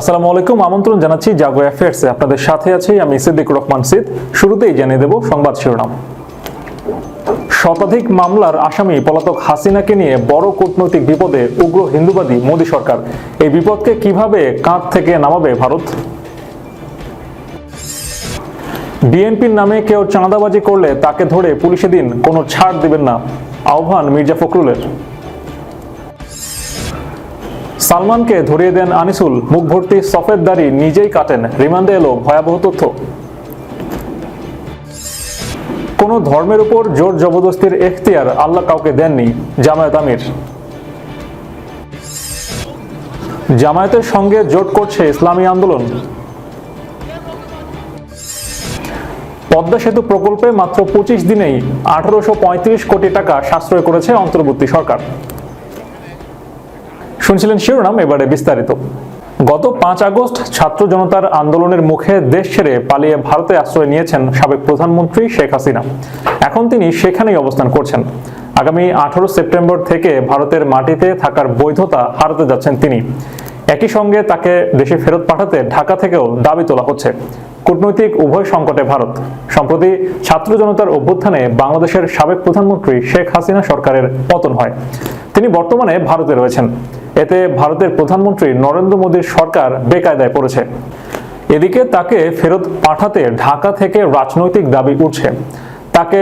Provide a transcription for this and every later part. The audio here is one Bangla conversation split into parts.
আসসালামু আলাইকুম, আমন্ত্রণ জানাচ্ছি জাগো অ্যাফেয়ার্সে আপনাদের সাথে আছি আমি সিদ্দিক রহমান সিদ। শুরুতেই জানিয়ে দেব সংবাদ শিরোনাম। শতাধিক মামলার আসামি পলাতক হাসিনাকে নিয়ে বড় কূটনৈতিক বিপদে উগ্র হিন্দুবাদী মোদী সরকার। এই বিপদকে কীভাবে কাঁধ থেকে নামাবে ভারত? বিএনপির নামে কেউ চাঁদাবাজি করলে তাকে ধরে পুলিশে দিন, কোনো ছাড় দেবেন না। আহ্বান মির্জা ফখরুলের। সালমানকে ধরিয়ে দেন আনিসুল। মুখ ভর্তি সফেদ দাড়ি নিজেই কাটেন। রিমান্ডে এলো ভয়াবহ তথ্য। কোন ধর্মের উপর জোর জবরদস্তির এখতিয়ার আল্লাহ কাউকে দেননি, জামায়াত আমির। জামায়াতের সঙ্গে জোট করছে ইসলামী আন্দোলন। পদ্মা সেতু প্রকল্পে মাত্র পঁচিশ দিনেই আঠারোশো পঁয়ত্রিশ কোটি টাকা সাশ্রয় করেছে অন্তর্বর্তী সরকার। শুনছিলেন শিরোনাম, এবারে বিস্তারিত। গত পাঁচ আগস্ট ছাত্র জনতার আন্দোলনের মুখে দেশ ছেড়ে পালিয়ে ভারতে আশ্রয় নিয়েছেন সাবেক প্রধানমন্ত্রী শেখ হাসিনা। এখন তিনি সেখানেই অবস্থান করছেন। আগামী আঠারো সেপ্টেম্বর থেকে ভারতের মাটিতে থাকার বৈধতা হারাতে যাচ্ছেন তিনি। একই সঙ্গে তাকে দেশে ফেরত পাঠাতে ঢাকা থেকেও দাবি তোলা হচ্ছে। কূটনৈতিক উভয় সংকটে ভারত। সম্প্রতি ছাত্র জনতার অভ্যুত্থানে বাংলাদেশের সাবেক প্রধানমন্ত্রী শেখ হাসিনা সরকারের পতন হয়। তিনি বর্তমানে ভারতে রয়েছেন। এতে ভারতের প্রধানমন্ত্রী নরেন্দ্র মোদীর সরকার বেকায়দায় পড়েছে। এদিকে তাকে ফেরত পাঠাতে ঢাকা থেকে রাজনৈতিক দাবি উঠছে। তাকে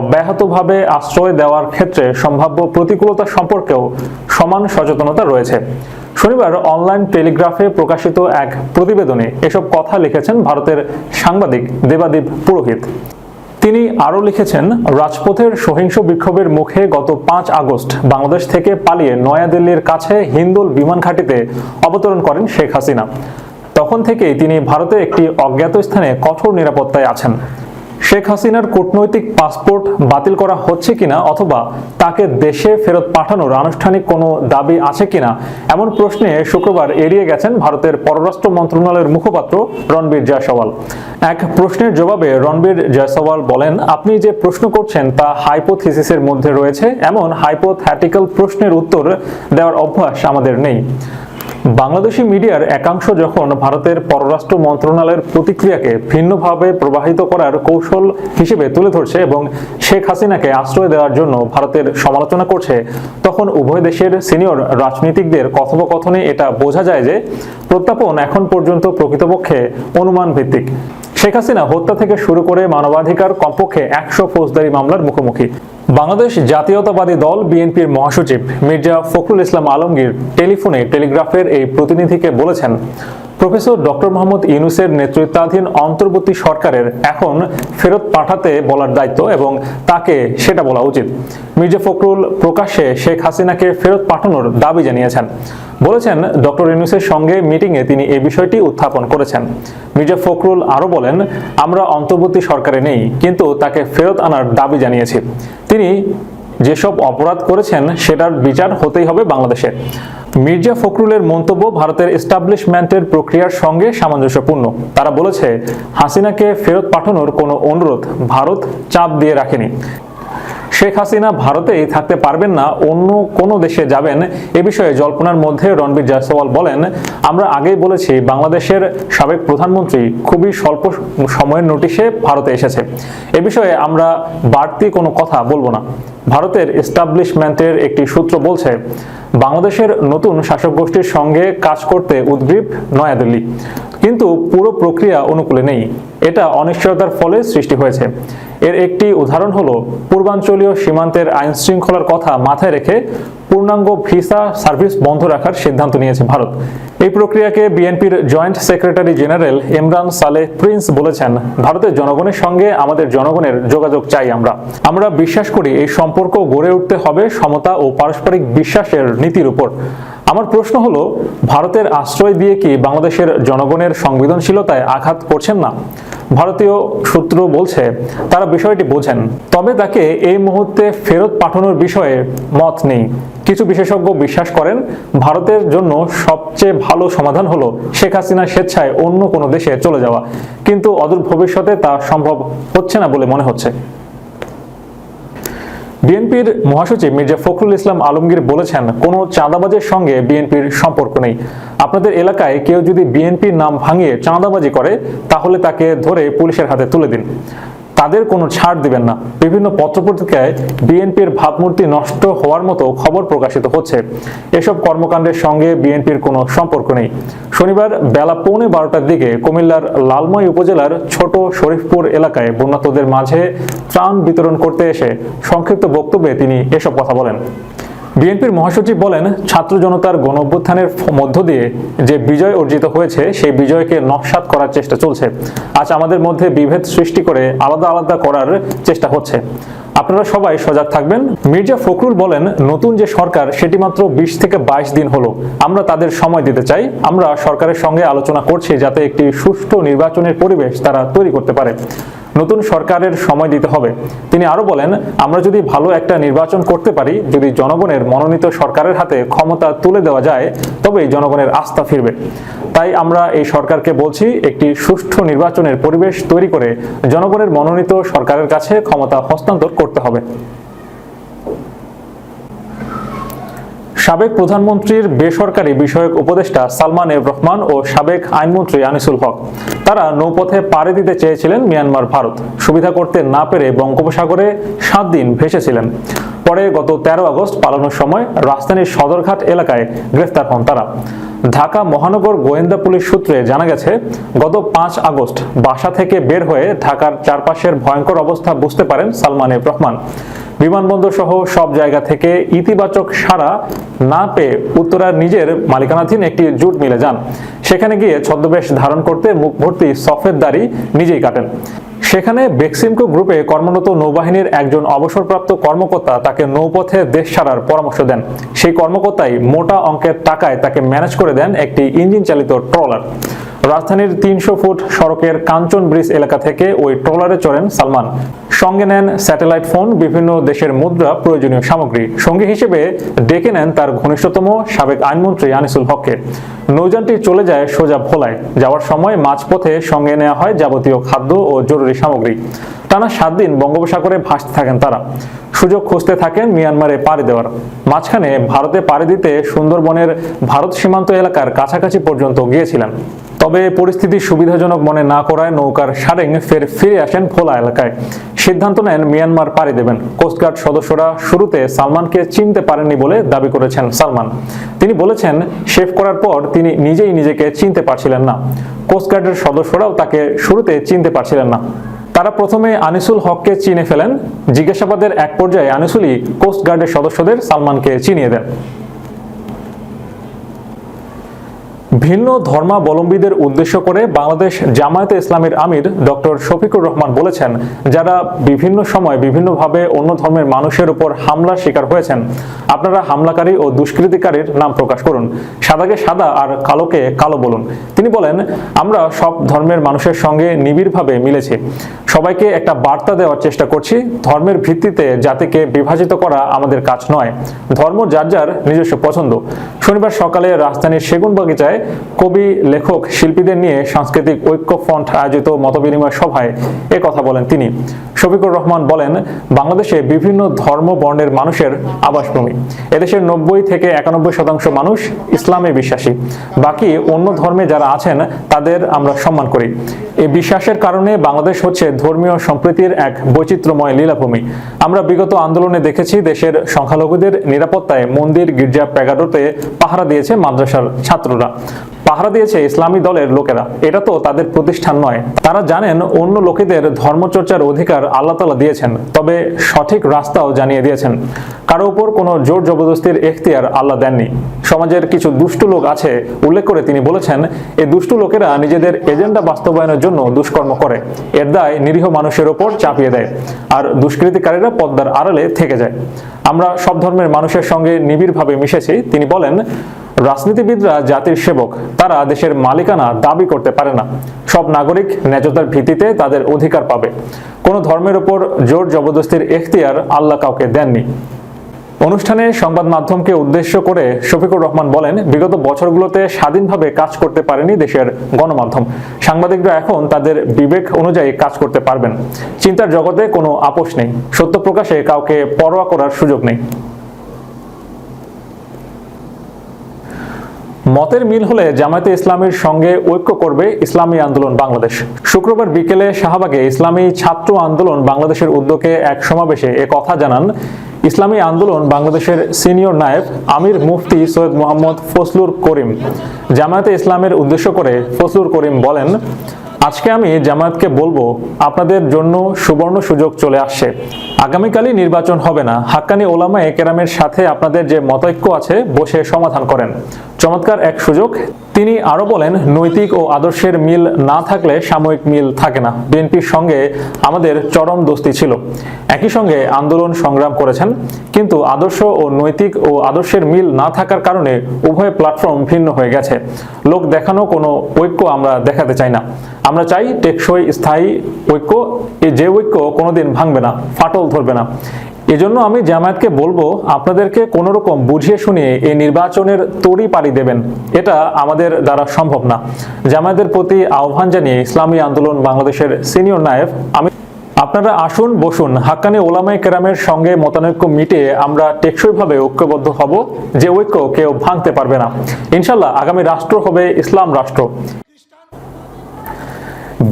অব্যাহতভাবে আশ্রয় দেওয়ার ক্ষেত্রে সম্ভাব্য প্রতিকূলতা সম্পর্কেও সমান সচেতনতা রয়েছে। শনিবার অনলাইন টেলিগ্রাফে প্রকাশিত এক প্রতিবেদনে এসব কথা লিখেছেন ভারতের সাংবাদিক দেবাদীপ পুরোহিত। তিনি আরও লিখেছেন, রাজপথের সহিংস বিক্ষোভের মুখে গত পাঁচ আগস্ট বাংলাদেশ থেকে পালিয়ে নয়াদিল্লির কাছে হিন্দুল বিমান ঘাঁটিতে অবতরণ করেন শেখ হাসিনা। তখন থেকেই তিনি ভারতে একটি অজ্ঞাত স্থানে কঠোর নিরাপত্তায় আছেন। শেখ হাসিনার কূটনৈতিক পাসপোর্ট বাতিল করা হচ্ছে কিনা অথবা তাকে দেশে ফেরত পাঠানোর আনুষ্ঠানিক কোনো দাবি আছে কিনা, এমন প্রশ্নে শুক্রবার এড়িয়ে গেছেন ভারতের পররাষ্ট্র মন্ত্রণালয়ের মুখপাত্র রণবীর জয়সওয়াল। এক প্রশ্নের জবাবে রণবীর জয়সওয়াল বলেন, আপনি যে প্রশ্ন করছেন তা হাইপোথিসিসের মধ্যে রয়েছে, এমন হাইপোথ্যাটিক্যাল প্রশ্নের উত্তর দেওয়ার অভ্যাস আমাদের নেই। বাংলাদেশি মিডিয়ার একাংশ যখন ভারতের পররাষ্ট্র মন্ত্রণালয়ের প্রতিক্রিয়াকে ভিন্নভাবে প্রবাহিত করার কৌশল হিসেবে তুলে ধরছে এবং শেখ হাসিনাকে আশ্রয় দেওয়ার জন্য ভারতের সমালোচনা করছে, তখন উভয় দেশের সিনিয়র রাজনীতিকদের কথোপকথনে এটা বোঝা যায় যে প্রত্যাপন এখন পর্যন্ত প্রকৃতপক্ষে অনুমান ভিত্তিক শেখ হাসিনা হত্যা থেকে শুরু করে মানবাধিকার কমপক্ষে একশো ফৌজদারি মামলার মুখোমুখি। বাংলাদেশ জাতীয়তাবাদী দল বিএনপির মহাসচিব মির্জা ফখরুল ইসলাম আলমগীর টেলিফোনে টেলিগ্রাফের এই প্রতিনিধিকে বলেছেন প্রফেসর ডক্টর মোহাম্মদ ইউনুসের নেতৃত্বাধীন অন্তর্বর্তী সরকারের এখন ফেরত পাঠাতে বলার দায়িত্ব এবং তাকে সেটা বলা উচিত। মির্জা ফখরুল প্রকাশ্যে শেখ হাসিনাকে ফেরত পাঠানোর দাবি জানিয়েছেন। বলেছেন, ডক্টর ইউনুসের সঙ্গে মিটিংয়ে তিনি এই বিষয়টি উত্থাপন করেছেন। মির্জা ফখরুল আরও বলেন, আমরা অন্তর্বর্তী সরকারে নেই, কিন্তু তাকে ফেরত আনার দাবি জানিয়েছি। তিনি যেসব অপরাধ করেছেন, সেটার বিচার হতেই হবে বাংলাদেশে। মির্জা ফখরুলের মন্তব্য ভারতের এস্টাবলিশমেন্টের প্রক্রিয়ার সঙ্গে সামঞ্জস্যপূর্ণ। তারা বলেছে, হাসিনাকে ফেরত পাঠানোর কোনো অনুরোধ ভারত চাপ দিয়ে রাখেনি। শেখ হাসিনা ভারতেই থাকতে পারবেন না, অন্য কোনো দেশে যাবেন। এ বিষয়ে জল্পনার মধ্যে রণবীর জয়সওয়াল বলেন, আমরা আগেই বলেছি, বাংলাদেশের সাবেক প্রধানমন্ত্রী খুবই স্বল্প সময়ের নোটিশে ভারতে এসেছে। এ বিষয়ে আমরা বাড়তি কোনো কথা বলব না। ভারতের এস্টাবলিশমেন্টের একটি সূত্র বলছে, বাংলাদেশের নতুন শাসক গোষ্ঠীর সঙ্গে কাজ করতে উদ্গ্রীব নয়াদিল্লি। কিন্তু পুরো প্রক্রিয়া অনুকূলে নেই। এটা অনিশ্চয়তার ফলে সৃষ্টি হয়েছে। এর একটি উদাহরণ হলো, পূর্বাঞ্চলীয় সীমান্তের আইন শৃঙ্খলার কথা মাথায় রেখে পূর্ণাঙ্গ ভিসা সার্ভিস বন্ধ রাখার সিদ্ধান্ত নিয়েছে ভারত। এই প্রক্রিয়াকে বিএনপির joint secretary general Imran Saleh Prince বলেছেন, ভারতের জনগণের সঙ্গে আমাদের জনগণের যোগাযোগ চাই আমরা। আমরা বিশ্বাস করি এই সম্পর্ক গড়ে উঠতে হবে সমতা ও পারস্পরিক বিশ্বাসের নীতির উপর। আমার প্রশ্ন হলো, ভারতের আশ্রয় দিয়ে কি বাংলাদেশের জনগণের সংবেদনশীলতায় আঘাত করছেন না? ভারতীয় সূত্র বলছে, তারা বিষয়টি বোঝেন। তবে তাকে এই মুহূর্তে ফেরত পাঠানোর বিষয়ে মত নেই। কিছু বিশেষজ্ঞ বিশ্বাস করেন, ভারতের জন্য সবচেয়ে ভালো সমাধান হলো শেখ হাসিনা স্বেচ্ছায় অন্য কোনো দেশে চলে যাওয়া। কিন্তু অদূর ভবিষ্যতে তা সম্ভব হচ্ছে না বলে মনে হচ্ছে। বিএনপির মহাসচিব মির্জা ফখরুল ইসলাম আলমগীর বলেছেন, কোনো চাঁদাবাজের সঙ্গে বিএনপির সম্পর্ক নেই। আপনাদের এলাকায় কেউ যদি বিএনপির নাম ভাঙিয়ে চাঁদাবাজি করে, তাহলে তাকে ধরে পুলিশের হাতে তুলে দিন। তাদের কোনো ছাড় দিবেন না। বিভিন্ন পত্রপত্রিকায় বিএনপির ভাবমূর্তি নষ্ট হওয়ার মতো খবর প্রকাশিত হচ্ছে। এসব কর্মকাণ্ডের সঙ্গে বিএনপির কোনো সম্পর্ক নেই। শনিবার বেলা পৌনে বারোটার দিকে কুমিল্লার লালময় উপজেলার ছোট শরীফপুর এলাকায় বন্যাতদের মাঝে ত্রাণ বিতরণ করতে এসে সংক্ষিপ্ত বক্তব্যে তিনি এসব কথা বলেন। বিএনপির মহাসচিব বলেন, ছাত্র জনতার গণ অভ্যুত্থানের মধ্য দিয়ে যে বিজয় অর্জিত হয়েছে, সেই বিজয়কে নকশাত করার চেষ্টা চলছে। আজ আমাদের মধ্যে বিভেদ সৃষ্টি করে আলাদা আলাদা করার চেষ্টা হচ্ছে। আপনারা সবাই সজাগ থাকবেন। মির্জা ফখরুল বলেন, নতুন যে সরকার, সেটি মাত্র বিশ থেকে বাইশ দিন হলো। আমরা তাদের সময় দিতে চাই। আমরা সরকারের সঙ্গে আলোচনা করছি যাতে একটি সুষ্ঠু নির্বাচনের পরিবেশ তারা তৈরি করতে পারে। নতুন সরকারের সময় দিতে হবে। তিনি আরও বলেন, আমরা যদি ভালো একটা নির্বাচন করতে পারি, যদি জনগণের মনোনীত সরকারের হাতে ক্ষমতা তুলে দেওয়া যায়, তবেই জনগণের আস্থা ফিরবে। তাই আমরা এই সরকারকে বলছি, একটি সুষ্ঠু নির্বাচনের পরিবেশ তৈরি করে জনগণের মনোনীত সরকারের কাছে ক্ষমতা হস্তান্তর করতে হবে। সাবেক প্রধানমন্ত্রীর বেসরকারি বিষয়ক উপদেষ্টা সালমান এব রহমান ও সাবেক আইনমন্ত্রী আনিসুল হক। তারা নৌপথে পাড়ি দিতে চেয়েছিলেন মিয়ানমার ভারত। সুবিধা করতে না পেরে বঙ্গোপসাগরে সাত দিন ভেসেছিলেন। পরে গত তেরো আগস্ট পালানোর সময় রাজধানীর সদরঘাট এলাকায় গ্রেফতার হন তারা। ঢাকা মহানগর গোয়েন্দা পুলিশ সূত্রে জানা গেছে, গত পাঁচ আগস্ট বাসা থেকে বের হয়ে ঢাকার চারপাশের ভয়ঙ্কর অবস্থা বুঝতে পারেন সালমান এব রহমান। বিমানবন্দর সহ সব জায়গা থেকে ইতিবাচক সাড়া না পেয়ে উত্তরার নিজের মালিকানাধীন একটি জুট মিলে যান। সেখানে গিয়ে ছদ্মবেশ ধারণ করতে মুখ ভর্তি সফেদ দাড়ি নিজেই কাটেন। সেখানে বেক্সিমকো গ্রুপে কর্মরত নৌবাহিনীর একজন অবসরপ্রাপ্ত কর্মকর্তা তাকে নৌপথে দেশ ছাড়ার পরামর্শ দেন। সেই কর্মকর্তাই মোটা অঙ্কের টাকায় তাকে ম্যানেজ করে দেন একটি ইঞ্জিন চালিত ট্রলার। রাজধানীর তিনশো ফুট সড়কের কাঞ্চন ব্রিজ এলাকা থেকে ওই ট্রলারে চড়েন সালমান। সঙ্গে নেন স্যাটেলাইট ফোন, বিভিন্ন দেশের মুদ্রা, প্রয়োজনীয় সামগ্রী। সঙ্গী হিসেবে ডেকে নেন তার ঘনিষ্ঠতম সাবেক আইনমন্ত্রী আনিসুল হককে। নৌযানটি চলে যায় সোজা ভোলায়। যাওয়ার সময় মাঝপথে সঙ্গে নেওয়া হয় যাবতীয় খাদ্য ও জরুরি সামগ্রী। টানা সাত দিন বঙ্গোপসাগরে ভাসতে থাকেন তারা। সুযোগ খুঁজতে থাকেন মিয়ানমারে পাড়ি দেওয়ার। মাঝখানে ভারতে পাড়ি দিতে সুন্দরবনের ভারত সীমান্ত এলাকার কাছাকাছি পর্যন্ত গিয়েছিলেন। তবে পরিস্থিতি সুবিধাজনক মনে না করায় নৌকার সারেং ফের ফিরে আসেন ভোলা এলাকায়। সিদ্ধান্ত নেন মিয়ানমার পাড়ি দেবেন। কোস্টগার্ড সদস্যরা শুরুতে সালমানকে চিনতে পারেননি বলে দাবি করেছেন সালমান। তিনি বলেছেন, শেফ করার পর তিনি নিজেই নিজেকে চিনতে পারছিলেন না। কোস্টগার্ডের সদস্যরাও তাকে শুরুতে চিনতে পারছিলেন না। তারা প্রথমে আনিসুল হককে চিনে ফেলেন। জিজ্ঞাসাবাদের এক পর্যায়ে আনিসুলই কোস্টগার্ডের সদস্যদের সালমানকে চিনিয়ে দেন। ভিন্ন ধর্মাবলম্বীদের উদ্দেশ্য করে বাংলাদেশ জামায়াতে ইসলামের আমির ডক্টর শফিকুর রহমান বলেছেন, যারা বিভিন্ন সময় বিভিন্নভাবে অন্য ধর্মের মানুষের উপর হামলার শিকার হয়েছেন। আপনারা হামলাকারী ও দুষ্কৃতিকারীর নাম প্রকাশ করুন। সাদাকে সাদা আর কালোকে কালো বলুন। তিনি বলেন, আমরা সব ধর্মের মানুষের সঙ্গে নিবিড়ভাবে মিলেছি। সবাইকে একটা বার্তা দেওয়ার চেষ্টা করছি, ধর্মের ভিত্তিতে জাতিকে বিভাজিত করা আমাদের কাজ নয়। ধর্ম যার যার নিজস্ব পছন্দ। শনিবার সকালে রাজধানীর সেগুনবাগিচায় কবি, লেখক, শিল্পীদের নিয়ে সাংস্কৃতিক ঐক্য ফ্রন্ট আয়োজিত মতবিনিময় সভায় এ কথা বলেন তিনি। শফিকুর রহমান বলেন, বাংলাদেশে বিভিন্ন ধর্ম বর্ণের মানুষের আবাসভূমি। এদেশের নব্বই থেকে একানব্বই শতাংশ মানুষ ইসলামে বিশ্বাসী। বাকি অন্য ধর্মে যারা আছেন, তাদের আমরা সম্মান করি। এই বিশ্বাসের কারণে বাংলাদেশ হচ্ছে ধর্মীয় সম্প্রীতির এক বৈচিত্র্যময় লীলাভূমি। আমরা বিগত আন্দোলনে দেখেছি, দেশের সংখ্যালঘুদের নিরাপত্তায় মন্দির, গির্জা, প্যাগাডোতে পাহারা দিয়েছে মাদ্রাসার ছাত্ররা। পাহারা দিয়েছে ইসলামী দলের লোকেরা। এটা তো তাদের প্রতিষ্ঠান নয়। তারা জানেন অন্য লোকেদের ধর্মচর্চার অধিকার আল্লাহ তালা দিয়েছেন, তবে সঠিক রাস্তাও জানিয়ে দিয়েছেন। কারও উপর কোনো জোর জবরদস্তির এখতিয়ার আল্লাহ দেননি। সমাজের কিছু দুষ্টু লোক আছে, উল্লেখ করে তিনি বলেছেন এই দুষ্টু লোকেরা নিজেদের এজেন্ডা বাস্তবায়নের জন্য দুষ্কর্ম করে। এর দায় নিরীহ মানুষের ওপর চাপিয়ে দেয়, আর দুষ্কৃতিকারীরা পদ্মার আড়ালে থেকে যায়। আমরা সব ধর্মের মানুষের সঙ্গে নিবিড়ভাবে মিশেছি। তিনি বলেন রাজনীতিবিদরা জাতির সেবক, তারা দেশের মালিকানা দাবি করতে পারে না। সব নাগরিক ন্যায্যতার ভিত্তিতে তাদের অধিকার পাবে। কোনো ধর্মের উপর জোর জবরদস্তির এখতিয়ার আল্লাহ কাউকে দেননি। অনুষ্ঠানে সংবাদ মাধ্যমকে উদ্দেশ্য করে শফিকুর রহমান বলেন, বিগত বছরগুলোতে স্বাধীনভাবে কাজ করতে পারেনি দেশের গণমাধ্যম। সাংবাদিকরা এখন তাদের বিবেক অনুযায়ী কাজ করতে পারবেন। চিন্তার জগতে কোনো আপোষ নেই। সত্য প্রকাশে কাউকে পরোয়া করার সুযোগ নেই। মতের মিল হলে জামায়াতে ইসলামের সঙ্গে ঐক্য করবে ইসলামী আন্দোলন বাংলাদেশ। শুক্রবার বিকেলে শাহবাগে ইসলামী ছাত্র আন্দোলন বাংলাদেশের উদ্যোগে এক সমাবেশে এ কথা জানান ইসলামী আন্দোলন বাংলাদেশের সিনিয়র নায়েব আমির মুফতি সৈয়দ মোহাম্মদ ফসলুর করিম। জামায়াতে ইসলামের উদ্দেশ্য করে ফসলুর করিম বলেন আজকে আমি জামায়াতকে বলব, আপনাদের জন্য সুবর্ণ সুযোগ চলে আসছে। আগামীকালই নির্বাচন হবে না। হাক্কানি ওলামা একেরামের সাথে আপনাদের যে মতৈক্য আছে, বসে সমাধান করেন। চমৎকার এক সুযোগ। তিনি আরও বলেন, নৈতিক ও আদর্শের মিল না থাকলে সাময়িক মিল থাকে না। বিএনপির সঙ্গে আমাদের চরম দোস্তি ছিল। একই সঙ্গে আন্দোলন সংগ্রাম করেছেন, কিন্তু আদর্শ ও নৈতিক ও আদর্শের মিল না থাকার কারণে উভয় প্ল্যাটফর্ম ভিন্ন হয়ে গেছে। লোক দেখানো কোনো ঐক্য আমরা দেখাতে চাই না। আমরা চাই টেকসই, স্থায়ী ঐক্য। যে ঐক্য কোনোদিন ভাঙবে না, ফাটল ধরবে না। এজন্য আমি জামায়াতকে বলব, আপনাদেরকে কোনো রকম বুঝিয়ে শুনিয়ে এই নির্বাচনের তড়ি পাড়ি দেবেন। এটা আমাদের দ্বারা সম্ভব না। জামায়াতের প্রতি আহ্বান জানিয়ে ইসলামী আন্দোলন বাংলাদেশের সিনিয়র নায়েব, আমি আপনারা আসুন, বসুন। হাক্কানি ওলামাই কেরামের সঙ্গে মতানৈক্য মিটিয়ে আমরা টেকসইভাবে ঐক্যবদ্ধ হব। যে ঐক্য কেউ ভাঙতে পারবে না। ইনশাল্লাহ আগামী রাষ্ট্র হবে ইসলাম রাষ্ট্র।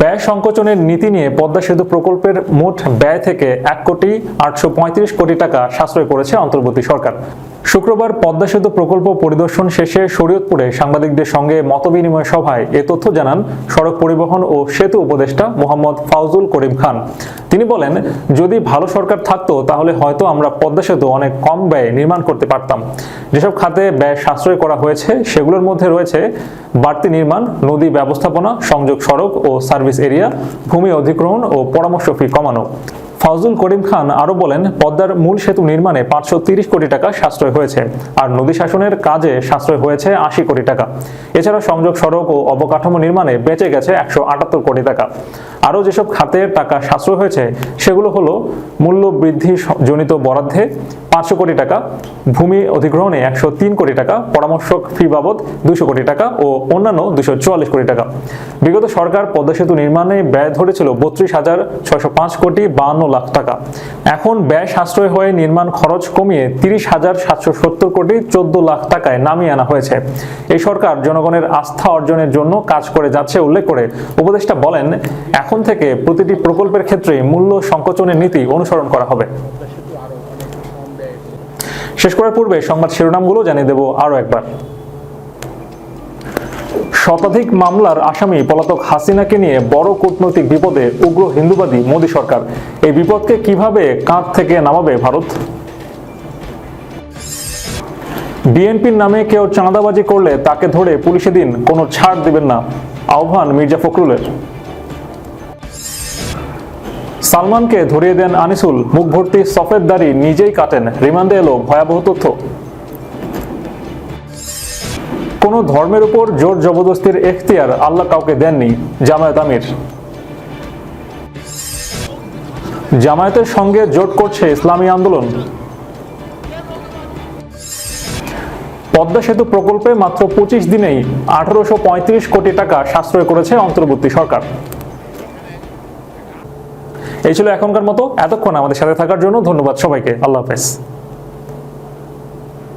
ব্যয় সংকোচনের নীতি নিয়ে পদ্মা সেতু প্রকল্পের মোট ব্যয় থেকে এক কোটি আটশো পঁয়ত্রিশ কোটি টাকা সাশ্রয় করেছে অন্তর্বর্তী সরকার। শুক্রবার পদ্মা সেতু প্রকল্প পরিদর্শন শেষে শরীয়তপুরে সাংবাদিকদের সঙ্গে মতবিনিময় সভায় এ তথ্য জানান সড়ক পরিবহন ও সেতু উপদেষ্টা মোহাম্মদ ফাউজুল করিম খান। তিনি বলেন, যদি ভালো সরকার থাকতো, তাহলে হয়তো আমরা পদ্মা সেতু অনেক কম ব্যয়ে নির্মাণ করতে পারতাম। যেসব খাতে ব্যয় সাশ্রয় করা হয়েছে, সেগুলোর মধ্যে রয়েছে বাড়তি নির্মাণ, নদী ব্যবস্থাপনা, সংযোগ সড়ক ও সার্ভিস এরিয়া, ভূমি অধিগ্রহণ ও পরামর্শ ফি কমানো। ফাউজুল করিম খান আরও বলেন, পদ্মার মূল সেতু নির্মাণে পাঁচশো কোটি টাকা সাশ্রয় হয়েছে আর নদী শাসনের কাজে সাশ্রয় হয়েছে আশি কোটি টাকা। এছাড়া সংযোগ সড়ক ও অবকাঠামো নির্মাণে বেঁচে গেছে একশো আটাত্তর কোটি টাকা। আরও যেসব খাতে টাকা সাশ্রয় হয়েছে, সেগুলো হলো মূল্য বৃদ্ধি জনিত বরাদ্দে পাঁচশো কোটি টাকা, ভূমি অধিগ্রহণে একশো তিন কোটি টাকা, পরামর্শক ফি বাবদ দুশো কোটি টাকা ও অন্যান্য দুশো চুয়াল্লিশ কোটি টাকা। বিগত সরকার পদ্মা সেতু নির্মাণে ব্যয় ধরেছিল বত্রিশ হাজার ছয়শো পাঁচ কোটি বাহান্ন লাখ টাকা। এখন ব্যয় সাশ্রয় হয়ে নির্মাণ খরচ কমিয়ে তিরিশ হাজার সাতশো সত্তর কোটি চোদ্দ লাখ টাকায় নামিয়ে আনা হয়েছে। এই সরকার জনগণের আস্থা অর্জনের জন্য কাজ করে যাচ্ছে, উল্লেখ করে উপদেষ্টা বলেন এখন থেকে প্রতিটি প্রকল্পের ক্ষেত্রে মূল্য সংকোচনের নীতি অনুসরণ করা হবে। শেষ করার পূর্বে সংবাদ শিরোনামগুলো জানিয়ে দেব আরও একবার। শতাধিক মামলার আসামি পলাতক হাসিনাকে নিয়ে বড় কূটনৈতিক বিপদে উগ্র হিন্দুবাদী মোদী সরকার। এই বিপদকে কীভাবে কাঁধ থেকে নামাবে ভারত? বিএনপির নামে কেউ চাঁদাবাজি করলে তাকে ধরে পুলিশে দিন, কোনো ছাড় দিবেন না, আহ্বান মির্জা ফখরুলের। সালমানকে ধরিয়ে দেন আনিসুল। মুখ ভর্তি সফেদ দাড়ি নিজেই কাটেন। রিমান্ডে এলো ভয়াবহ তথ্য। কোনো ধর্মের উপর জোর জবরদস্তির এখতিয়ার আল্লাহ কাউকে দেননি, জামায়াত আমির। জামায়াতের সঙ্গে জোট করছে ইসলামী আন্দোলন। পদ্মা সেতু প্রকল্পে মাত্র পঁচিশ দিনেই আঠারোশো পঁয়ত্রিশ কোটি টাকা সাশ্রয় করেছে অন্তর্বর্তী সরকার। এই ছিল এখনকার মতো। এতক্ষণ আমাদের সাথে থাকার জন্য ধন্যবাদ সবাইকে। আল্লাহ হাফেজ।